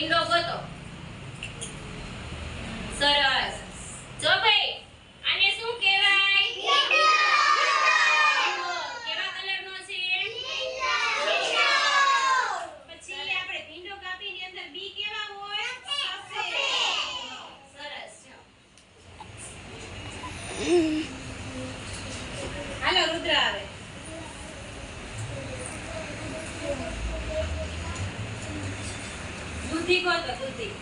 ભીંડો ગોતો. સરસ. જો ભાઈ, આને શું કહેવાય? કેવા કલરનો છે? પછી આપણે ભીંડો કાપીની અંદર બી કેવા સરસ. દૂધી કોતો દૂધી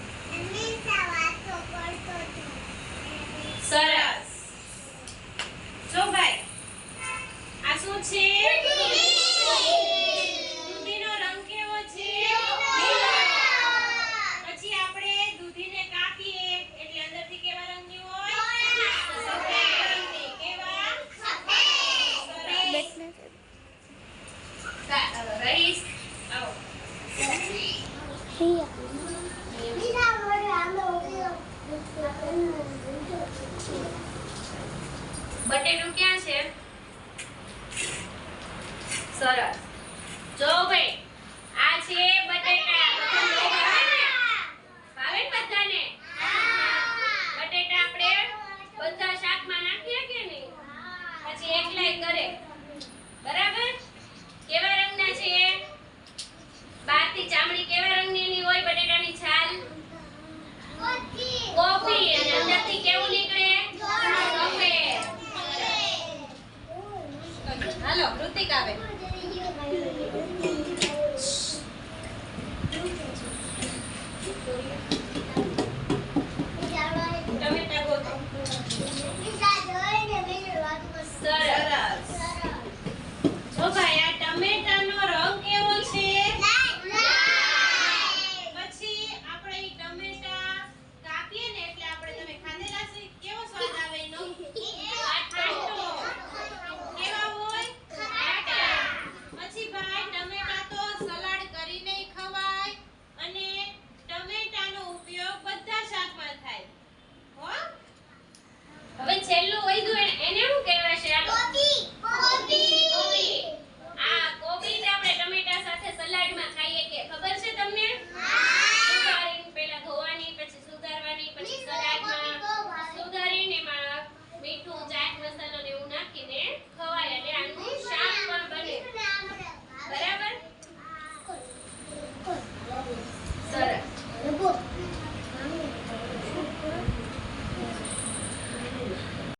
સરસ. જો ભાઈ આ શું છે? દૂધીનો રંગ કેવો છે? પછી આપણે દૂધીને કાપીએ એટલે અંદરથી કેવા રંગની હોય? કેવા સરસ. રહીશ. બટેટું ક્યાં છે? સરસ. જો ભાઈ, આ છે બટેટા. ભાવે? બધાને? બટેટા આપણે બધા શાકમાં નાખીએ કે નહીં? પછી એકલાય કરે.